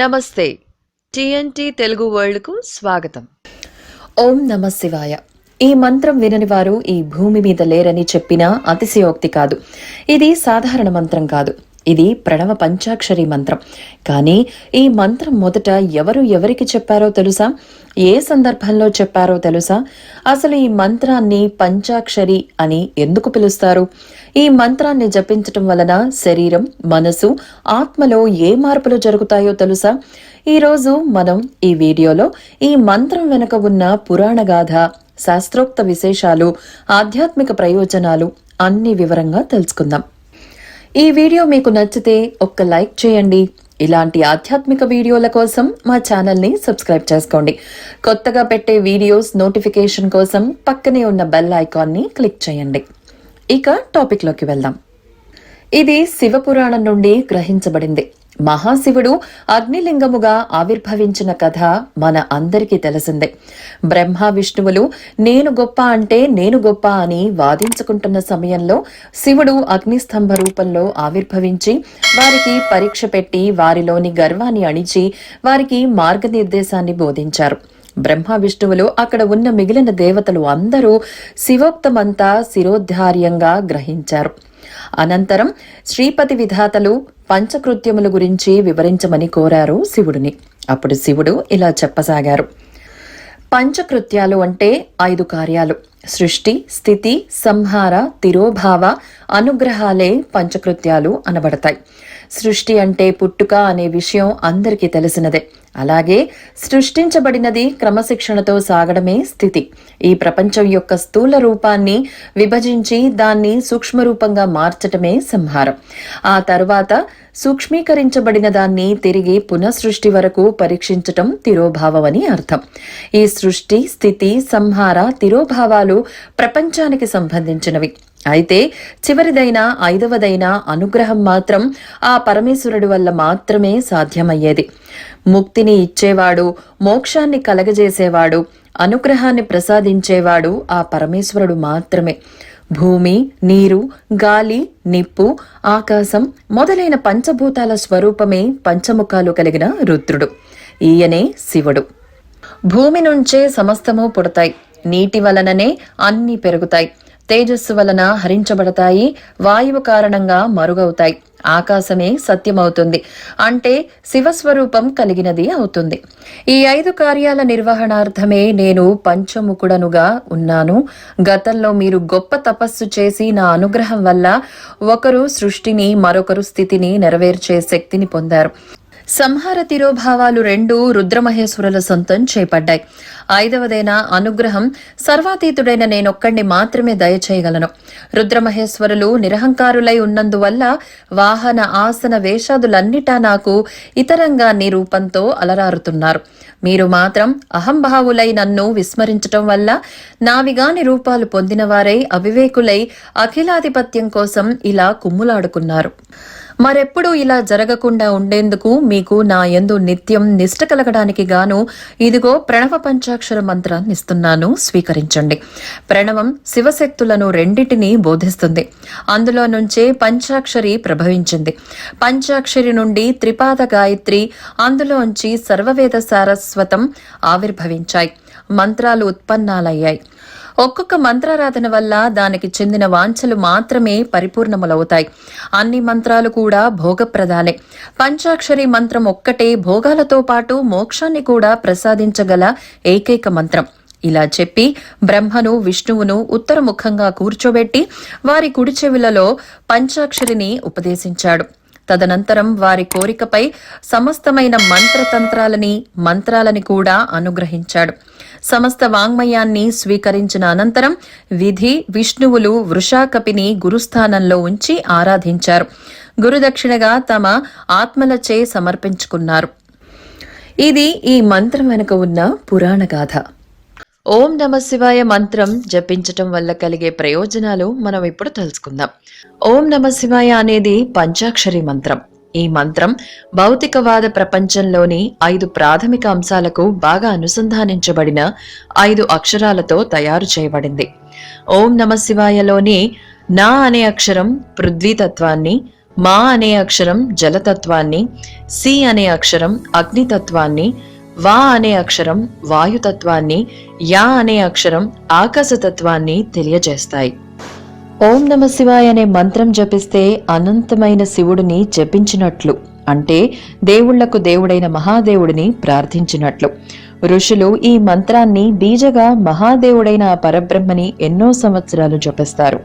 నమస్తే. టీఎన్టీ తెలుగు వరల్డ్కు స్వాగతం. ఓం నమ శివాయ. ఈ మంత్రం వినని వారు ఈ భూమి మీద లేరని చెప్పిన అతిశయోక్తి కాదు. ఇది సాధారణ మంత్రం కాదు. ఇది ప్రణవ పంచాక్షరి మంత్రం. కానీ ఈ మంత్రం మొదట ఎవరు ఎవరికి చెప్పారో తెలుసా? ఏ సందర్భంలో చెప్పారో తెలుసా? అసలు ఈ మంత్రాన్ని పంచాక్షరి అని ఎందుకు పిలుస్తారు? ఈ మంత్రాన్ని జపించటం వలన శరీరం మనసు ఆత్మలో ఏ మార్పులు జరుగుతాయో తెలుసా? ఈరోజు మనం ఈ వీడియోలో ఈ మంత్రం వెనుక ఉన్న పురాణ గాథ శాస్త్రోక్త విశేషాలు ఆధ్యాత్మిక ప్రయోజనాలు అన్ని వివరంగా తెలుసుకుందాం. ఈ వీడియో మీకు నచ్చితే ఒక్క లైక్ చేయండి. ఇలాంటి ఆధ్యాత్మిక వీడియోల కోసం మా ఛానల్ని సబ్స్క్రైబ్ చేసుకోండి. కొత్తగా పెట్టే వీడియోస్ నోటిఫికేషన్ కోసం పక్కనే ఉన్న బెల్ ఐకాన్ని క్లిక్ చేయండి. ఇక టాపిక్లోకి వెళ్దాం. ఇది శివపురాణం నుండి గ్రహించబడింది. మహాశివుడు అగ్నిలింగముగా ఆవిర్భవించిన కథ మన అందరికీ తెలిసిందే. బ్రహ్మ విష్ణువులు నేను గొప్ప అంటే నేను గొప్ప అని వాదించుకుంటున్న సమయంలో శివుడు అగ్నిస్తంభ రూపంలో ఆవిర్భవించి వారికి పరీక్ష పెట్టి వారిలోని గర్వాన్ని అణిచి వారికి మార్గనిర్దేశాన్ని బోధించారు. బ్రహ్మ విష్ణువులు అక్కడ ఉన్న మిగిలిన దేవతలు అందరూ శివోక్తమంతా శిరోద్ధార్యంగా గ్రహించారు. అనంతరం శ్రీపతి విధాతలు పంచకృత్యముల గురించి వివరించమని కోరారు శివుడిని. అప్పుడు శివుడు ఇలా చెప్పసాగారు. పంచకృత్యాలు అంటే ఐదు కార్యాలు. సృష్టి స్థితి సంహార తిరోభావ అనుగ్రహాలే పంచకృత్యాలు అనబడతాయి. సృష్టి అంటే పుట్టుక అనే విషయం అందరికీ తెలిసినదే. అలాగే సృష్టించబడినది క్రమశిక్షణతో సాగడమే స్థితి. ఈ ప్రపంచం యొక్క స్థూల రూపాన్ని విభజించి దాన్ని సూక్ష్మ రూపంగా మార్చటమే సంహారం. ఆ తరువాత సూక్ష్మీకరించబడిన దాన్ని తిరిగి పునఃసృష్టి వరకు పరీక్షించటం తిరోభావం అని అర్థం. ఈ సృష్టి స్థితి సంహార తిరోభావాలు ప్రపంచానికి సంబంధించినవి. అయితే చివరిదైన ఐదవదైన అనుగ్రహం మాత్రం ఆ పరమేశ్వరుడి వల్ల మాత్రమే సాధ్యమయ్యేది. ముక్తిని ఇచ్చేవాడు మోక్షాన్ని కలగజేసేవాడు అనుగ్రహాన్ని ప్రసాదించేవాడు ఆ పరమేశ్వరుడు మాత్రమే. భూమి నీరు గాలి నిప్పు ఆకాశం మొదలైన పంచభూతాల స్వరూపమే పంచముఖాలు కలిగిన రుద్రుడు. ఈయనే శివుడు. భూమి నుంచే సమస్తము పుడతాయి. నీటి వలననే అన్ని పెరుగుతాయి. తేజస్సు వలన హరించబడతాయి వాయువు కారణంగా మరుగవుతాయి. ఆకాశమే సత్యమవుతుంది. అంటే శివస్వరూపం కలిగినది అవుతుంది. ఈ ఐదు కార్యాల నిర్వహణార్థమే నేను పంచముకుడనుగా ఉన్నాను. గతంలో మీరు గొప్ప తపస్సు చేసి నా అనుగ్రహం వల్ల ఒకరు సృష్టిని మరొకరు స్థితిని నెరవేర్చే శక్తిని పొందారు. సంహార తిరోభావాలు రెండు రుద్రమహేశ్వరుల సొంతం చేపడ్డాయి. ఐదవదైన అనుగ్రహం సర్వాతీతుడైన నేనొక్కడిని మాత్రమే దయచేయగలను. రుద్రమహేశ్వరులు నిరహంకారులై ఉన్నందువల్ల వాహన ఆసన వేషాదులన్నిటా నాకు ఇతరంగా నీ రూపంతో అలరారుతున్నారు. మీరు మాత్రం అహంభావులై నన్ను విస్మరించటం వల్ల నావిగాని రూపాలు పొందినవారై అవివేకులై అఖిలాధిపత్యం కోసం ఇలా కుమ్ములాడుకున్నారు. మరెప్పుడూ ఇలా జరగకుండా ఉండేందుకు మీకు నా యందు నిత్యం నిష్ట కలగడానికి గాను ఇదిగో ప్రణవ పంచాక్షర మంత్రాన్ని ఇస్తున్నాను. స్వీకరించండి. ప్రణవం శివశక్తులను రెండింటినీ బోధిస్తుంది. అందులో నుంచే పంచాక్షరి ప్రభవించింది. పంచాక్షరి నుండి త్రిపాద గాయత్రి అందులోంచి సర్వవేద సారస్వతం ఆవిర్భవించాయి. మంత్రాలు ఉత్పన్నాలయ్యాయి. ఒక్కొక్క మంత్రారాధన వల్ల దానికి చెందిన వాంఛలు మాత్రమే పరిపూర్ణములవుతాయి. అన్ని మంత్రాలు కూడా భోగప్రదాలే. పంచాక్షరి మంత్రం ఒక్కటే భోగాలతో పాటు మోక్షాన్ని కూడా ప్రసాదించగల ఏకైక మంత్రం. ఇలా చెప్పి బ్రహ్మను విష్ణువును ఉత్తరముఖంగా కూర్చోబెట్టి వారి కుడి చెవులలో పంచాక్షరిని ఉపదేశించాడు. తదనంతరం వారి కోరికపై సమస్తమైన మంత్రతంత్రాలని మంత్రాలని కూడా అనుగ్రహించాడు. సమస్త వాంగ్మయాన్ని స్వీకరించిన అనంతరం విధి విష్ణువులు వృషాకపిని గురుస్థానంలో ఉంచి ఆరాధించారు. గురుదక్షిణగా తమ ఆత్మలచే సమర్పించుకున్నారు. ఇది ఈ మంత్రం వెనుక ఉన్న పురాణ గాథ. ఓం నమ శివాయ మంత్రం జపించటం వల్ల కలిగే ప్రయోజనాలు మనం ఇప్పుడు తెలుసుకుందాం. ఓం నమ శివాయ అనేది పంచాక్షరి మంత్రం. ఈ మంత్రం భౌతికవాద ప్రపంచంలోని ఐదు ప్రాథమిక అంశాలకు బాగా అనుసంధానించబడిన ఐదు అక్షరాలతో తయారు చేయబడింది. ఓం నమ శివాయలోని నా అనే అక్షరం పృథ్వీతత్వాన్ని మా అనే అక్షరం జలతత్వాన్ని సి అనే అక్షరం అగ్నితత్వాన్ని వా అనే అక్షరం వాయుతత్వాన్ని యా అనే అక్షరం ఆకాశతత్వాన్ని తెలియజేస్తాయి. ఓం నమ శివాయ అనే మంత్రం జపిస్తే అనంతమైన శివుడిని జపించినట్లు అంటే దేవుళ్ళకు దేవుడైన మహాదేవుడిని ప్రార్థించినట్లు. ఋషులు ఈ మంత్రాన్ని బీజగా మహాదేవుడైన ఆ పరబ్రహ్మని ఎన్నో సంవత్సరాలు జపిస్తారు.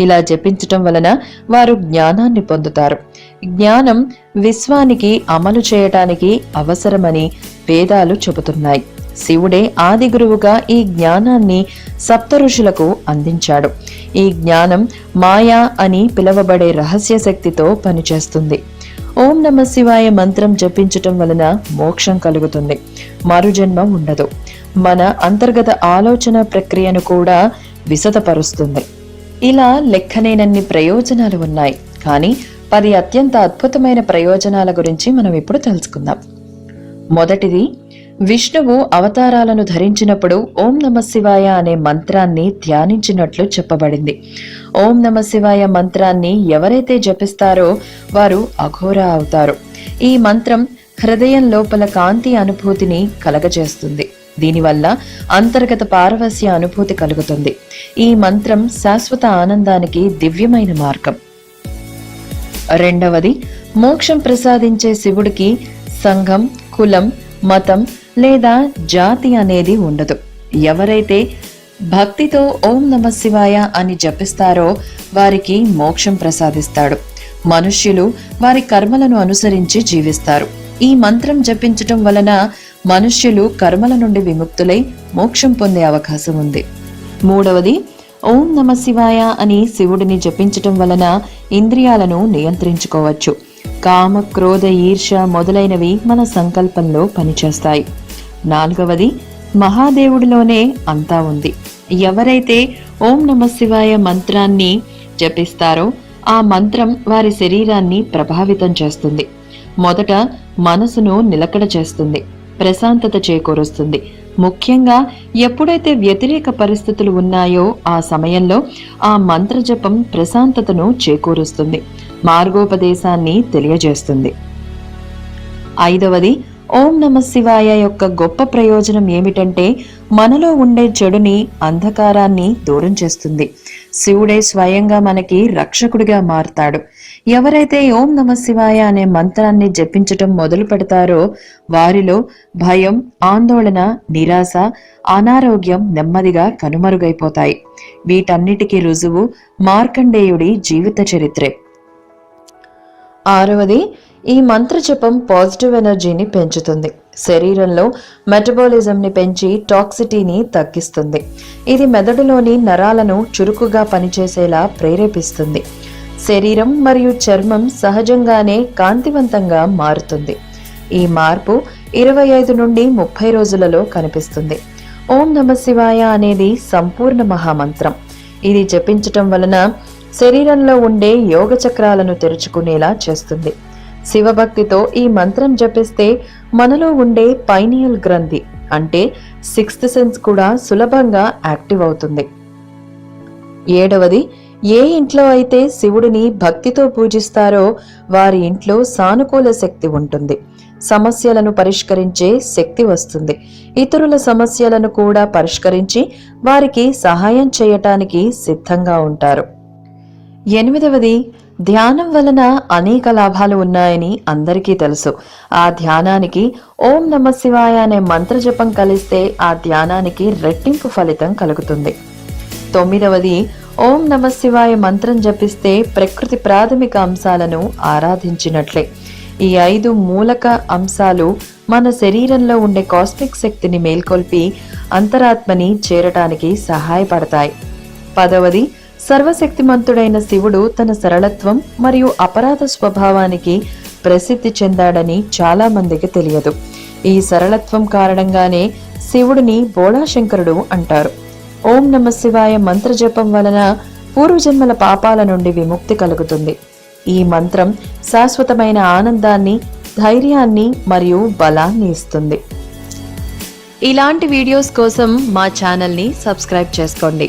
ఇలా జపించటం వలన వారు జ్ఞానాన్ని పొందుతారు. జ్ఞానం విశ్వానికి అమలు చేయటానికి అవసరమని వేదాలు చెబుతున్నాయి. శివుడే ఆది గురువుగా ఈ జ్ఞానాన్ని సప్త ఋషులకు అందించాడు. ఈ జ్ఞానం మాయా అని పిలువబడే రహస్య శక్తితో పనిచేస్తుంది. ఓం నమ శివాయ మంత్రం జపించటం వలన మోక్షం కలుగుతుంది. మరుజన్మ ఉండదు. మన అంతర్గత ఆలోచన ప్రక్రియను కూడా విశదపరుస్తుంది ఇలా లెక్కనేనన్ని ప్రయోజనాలు ఉన్నాయి. కానీ పది అత్యంత అద్భుతమైన ప్రయోజనాల గురించి మనం ఇప్పుడు తెలుసుకుందాం. మొదటిది విష్ణువు అవతారాలను ధరించినప్పుడు ఓం నమ శివాయ అనే మంత్రాన్ని ధ్యానించినట్లు చెప్పబడింది. ఓం నమ శివాయ మంత్రాన్ని ఎవరైతే జపిస్తారో వారు అఘోర అవుతారు. ఈ మంత్రం హృదయం లోపల కాంతి అనుభూతిని కలగజేస్తుంది. దీనివల్ల అంతర్గత పారవస్య అనుభూతి కలుగుతుంది. ఈ మంత్రం శాశ్వత ఆనందానికి దివ్యమైన మార్గం. రెండవది మోక్షం ప్రసాదించే శివుడికి సంఘం కులం మతం లేదా జాతి అనేది ఉండదు. ఎవరైతే భక్తితో ఓం నమ శివాయ అని జపిస్తారో వారికి మోక్షం ప్రసాదిస్తాడు. మనుష్యులు వారి కర్మలను అనుసరించి జీవిస్తారు. ఈ మంత్రం జపించటం వలన మనుష్యులు కర్మల నుండి విముక్తులై మోక్షం పొందే అవకాశం ఉంది. మూడవది ఓం నమ శివాయ అని శివుడిని జపించటం వలన ఇంద్రియాలను నియంత్రించుకోవచ్చు. కామ క్రోధ ఈర్ష మొదలైనవి మన సంకల్పంలో పనిచేస్తాయి. నాలుగవది మహాదేవుడిలోనే అంతా ఉంది. ఎవరైతే ఓం నమ శివాయ మంత్రాన్ని జపిస్తారో ఆ మంత్రం వారి శరీరాన్ని ప్రభావితం చేస్తుంది. మొదట మనసును నిలకడ చేస్తుంది. ప్రశాంతత చేకూరుస్తుంది. ముఖ్యంగా ఎప్పుడైతే వ్యతిరేక పరిస్థితులు ఉన్నాయో ఆ సమయంలో ఆ మంత్ర జపం ప్రశాంతతను చేకూరుస్తుంది. మార్గోపదేశాన్ని తెలియజేస్తుంది. ఐదవది ఓం నమ శివాయ యొక్క గొప్ప ప్రయోజనం ఏమిటంటే మనలో ఉండే చెడుని అంధకారాన్ని దూరం చేస్తుంది. శివుడే స్వయంగా మనకి రక్షకుడిగా మారుతాడు. ఎవరైతే ఓం నమ శివాయ అనే మంత్రాన్ని జపించటం మొదలు పెడతారో వారిలో భయం ఆందోళన నిరాశ అనారోగ్యం నెమ్మదిగా కనుమరుగైపోతాయి. వీటన్నిటికీ రుజువు మార్కండేయుడి జీవిత చరిత్రే. ఆరవది ఈ మంత్ర జపం పాజిటివ్ ఎనర్జీని పెంచుతుంది. శరీరంలో మెటబాలిజంని పెంచి టాక్సిటీని తగ్గిస్తుంది. ఇది మెదడులోని నరాలను చురుకుగా పనిచేసేలా ప్రేరేపిస్తుంది. శరీరం మరియు చర్మం సహజంగానే కాంతివంతంగా మారుతుంది. ఈ మార్పు ఇరవై ఐదు నుండి ముప్పై రోజులలో కనిపిస్తుంది. ఓం నమ శివాయ అనేది సంపూర్ణ మహామంత్రం. ఇది జపించటం వలన శరీరంలో ఉండే యోగ చక్రాలను తెరుచుకునేలా చేస్తుంది. శివభక్తితో ఈ మంత్రం జపిస్తే మనలో ఉండే పైనియల్ గ్రంథి అంటే సిక్స్త్ సెన్స్ కూడా సులభంగా యాక్టివ్ అవుతుంది. ఏడవది ఏ ఇంట్లో అయితే శివుడిని భక్తితో పూజిస్తారో వారి ఇంట్లో సానుకూల శక్తి ఉంటుంది. సమస్యలను పరిష్కరించే శక్తి వస్తుంది. ఇతరుల సమస్యలను కూడా పరిష్కరించి వారికి సహాయం చేయటానికి సిద్ధంగా ఉంటారు. ఎనిమిదవది ధ్యానం వలన అనేక లాభాలు ఉన్నాయని అందరికీ తెలుసు. ఆ ధ్యానానికి ఓం నమ శివాయ అనే మంత్ర జపం కలిస్తే ఆ ధ్యానానికి రెట్టింపు ఫలితం కలుగుతుంది. తొమ్మిదవది ఓం నమ శివాయ మంత్రం జపిస్తే ప్రకృతి ప్రాథమిక అంశాలను ఆరాధించినట్లే. ఈ ఐదు మూలక అంశాలు మన శరీరంలో ఉండే కాస్మిక్ శక్తిని మేల్కొల్పి అంతరాత్మని చేరటానికి సహాయపడతాయి. పదవది సర్వశక్తిమంతుడైన శివుడు తన సరళత్వం మరియు అపరాధ స్వభావానికి ప్రసిద్ధి చెందాడని చాలా మందికి తెలియదు. ఈ సరళత్వం కారణంగానే శివుడిని బోళాశంకరుడు అంటారు. ఓం నమ శివాయ మంత్ర జపం వలన పూర్వజన్మల పాపాల నుండి విముక్తి కలుగుతుంది. ఈ మంత్రం శాశ్వతమైన ఆనందాన్ని ధైర్యాన్ని మరియు బలాన్ని ఇస్తుంది. ఇలాంటి వీడియోస్ కోసం మా ఛానల్ని సబ్స్క్రైబ్ చేసుకోండి.